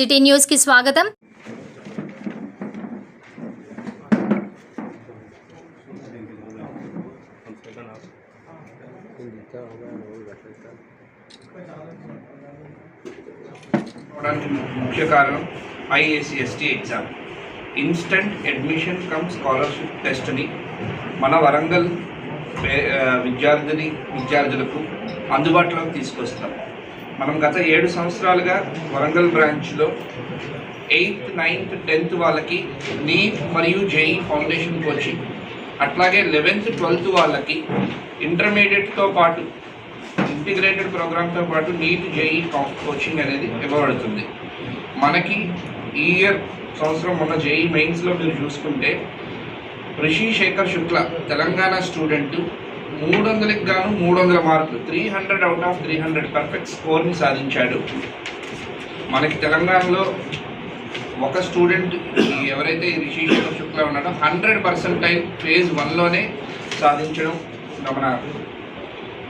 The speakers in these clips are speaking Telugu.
సిటీ న్యూస్కి స్వాగతం. ముఖ్య కారణం IACST exam. Instant admission cum scholarship టెస్ట్ని మన వరంగల్ విద్యార్థిని విద్యార్థులకు అందుబాటులోకి తీసుకొస్తాం. మనం గత ఏడు సంవత్సరాలుగా వరంగల్ బ్రాంచ్లో ఎయిత్ నైన్త్ టెన్త్ వాళ్ళకి నీట్ మరియు జేఈ ఫౌండేషన్ కోచింగ్. అట్లాగే లెవెన్త్ ట్వెల్త్ వాళ్ళకి ఇంటర్మీడియట్తో పాటు ఇంటిగ్రేటెడ్ ప్రోగ్రామ్తో పాటు నీట్ జేఈ కోచింగ్ అనేది ఇవ్వబడుతుంది. మనకి ఈ ఇయర్ సంవత్సరం మొన్న జేఈ మెయిన్స్లో మీరు చూసుకుంటే రిషి శేఖర్ శుక్ల తెలంగాణ స్టూడెంట్ మూడు వందలకి గాను మూడు వందల మార్కులు. Three hundred out of three hundred perfect స్కోర్ని సాధించాడు. మనకి తెలంగాణలో ఒక స్టూడెంట్ ఎవరైతే రిషి శుక్లా ఉన్నాడో హండ్రెడ్ పర్సెంటైల్ ఫేజ్ వన్లోనే సాధించడం గమనార్హం.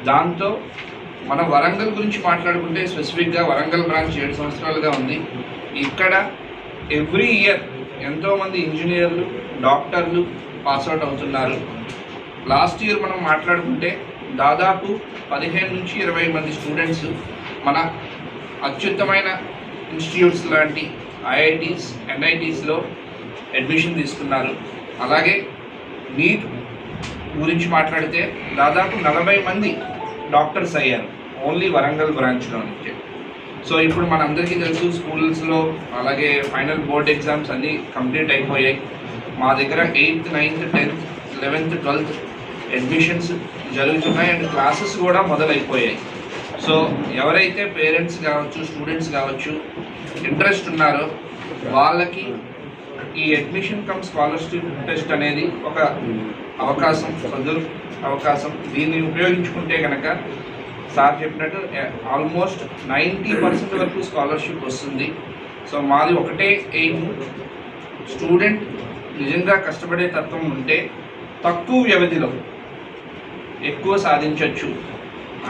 దాంతో మన వరంగల్ గురించి మాట్లాడుకుంటే స్పెసిఫిక్గా వరంగల్ బ్రాంచ్ ఏడు సంవత్సరాలుగా ఉంది. ఇక్కడ ఎవ్రీ ఇయర్ ఎంతోమంది ఇంజనీర్లు డాక్టర్లు పాస్అవుట్ అవుతున్నారు. లాస్ట్ ఇయర్ మనం మాట్లాడుకుంటే దాదాపు పదిహేను నుంచి ఇరవై మంది స్టూడెంట్స్ మన అత్యుత్తమైన ఇన్స్టిట్యూట్స్ లాంటి ఐఐటీస్ ఎన్ఐటీస్లో అడ్మిషన్ తీసుకున్నారు. అలాగే నీట్ గురించి మాట్లాడితే దాదాపు నలభై మంది డాక్టర్స్ అయ్యారు ఓన్లీ వరంగల్ బ్రాంచ్లో నుంచి సో ఇప్పుడు మనందరికీ తెలుసు స్కూల్స్లో అలాగే ఫైనల్ బోర్డ్ ఎగ్జామ్స్ అన్నీ కంప్లీట్ అయిపోయాయి. మా దగ్గర eighth ninth tenth eleventh twelfth admissions జరుగుతున్నాయి అండ్ క్లాసెస్ కూడా మొదలైపోయాయి. సో ఎవరైతే పేరెంట్స్ కావచ్చు స్టూడెంట్స్ కావచ్చు ఇంట్రెస్ట్ ఉన్నారో వాళ్ళకి ఈ అడ్మిషన్ కమ్ స్కాలర్షిప్ టెస్ట్ అనేది ఒక అవకాశం సదురు అవకాశం. దీన్ని ఉపయోగించుకుంటే కనుక సార్ చెప్పినట్టు ఆల్మోస్ట్ నైంటీ పర్సెంట్ వరకు స్కాలర్షిప్ వస్తుంది. సో మాది ఒకటే ఎయిమ్ స్టూడెంట్ నిజంగా కష్టపడే తత్వం ఉంటే తక్కువ వ్యవధిలో ఎక్కువ సాధించవచ్చు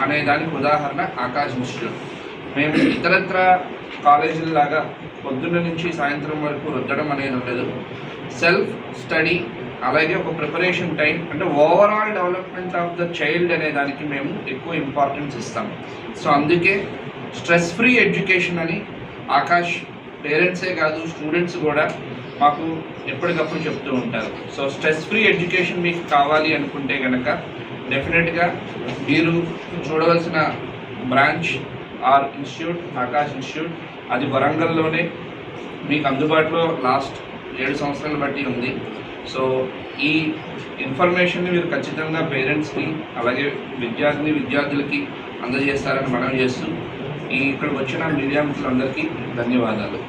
అనే దానికి ఉదాహరణ ఆకాశ్ ఇన్స్టిట్యూట్ మేము ఇతరత్ర కాలేజీలాగా పొద్దున్న నుంచి సాయంత్రం వరకు రుద్దడం అనేది ఉండదు. సెల్ఫ్ స్టడీ అలాగే ఒక ప్రిపరేషన్ టైం అంటే overall development of the child అనే దానికి మేము ఎక్కువ ఇంపార్టెన్స్ ఇస్తాం. సో అందుకే స్ట్రెస్ ఫ్రీ ఎడ్యుకేషన్ అని ఆకాష్ పేరెంట్సే కాదు స్టూడెంట్స్ కూడా మాకు ఎప్పటికప్పుడు చెప్తూ ఉంటారు. సో స్ట్రెస్ ఫ్రీ ఎడ్యుకేషన్ మీకు కావాలి అనుకుంటే కనుక డెఫినెట్గా మీరు చూడవలసిన branch or institute Aakash institute. అది వరంగల్లోనే మీకు అందుబాటులో లాస్ట్ ఏడు సంవత్సరాలు బట్టి ఉంది. సో ఈ ఇన్ఫర్మేషన్ని మీరు ఖచ్చితంగా పేరెంట్స్కి అలాగే విద్యార్థిని విద్యార్థులకి అందజేస్తారని మనం చేస్తూ ఈ ఇక్కడికి వచ్చిన మీడియా మిత్రులందరికీ ధన్యవాదాలు.